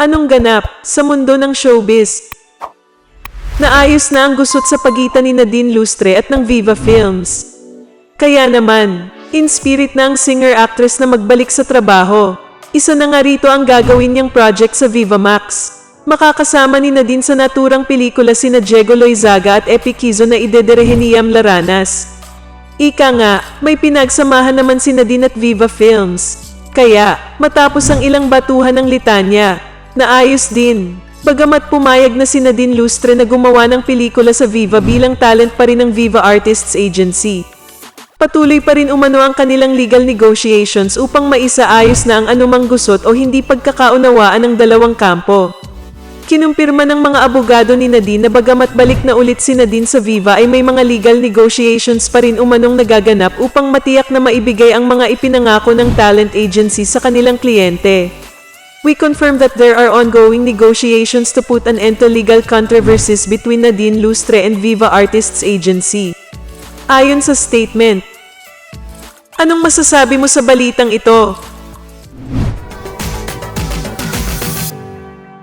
Anong ganap sa mundo ng showbiz? Naayos na ang gusot sa pagitan ni Nadine Lustre at ng Viva Films. Kaya naman, in spirit na ang singer-actress na magbalik sa trabaho. Isa na nga rito ang gagawin niyang project sa Viva Max. Makakasama ni Nadine sa naturang pelikula sina Diego Loizaga at Epi Kizo na idederehe ni Yam Laranas. Ika nga, may pinagsamahan naman si Nadine at Viva Films. Kaya, matapos ang ilang batuhan ng litanya, naayos din. Bagamat pumayag na si Nadine Lustre na gumawa ng pelikula sa Viva bilang talent pa rin ng Viva Artists Agency. Patuloy pa rin umano ang kanilang legal negotiations upang maisaayos na ang anumang gusot o hindi pagkakaunawaan ng dalawang kampo. Kinumpirma ng mga abogado ni Nadine na bagamat balik na ulit si Nadine sa Viva ay may mga legal negotiations pa rin umanong nagaganap upang matiyak na maibigay ang mga ipinangako ng talent agency sa kanilang kliyente. We confirm that there are ongoing negotiations to put an end to legal controversies between Nadine Lustre and Viva Artists Agency. Ayon sa statement, Anong masasabi mo sa balitang ito?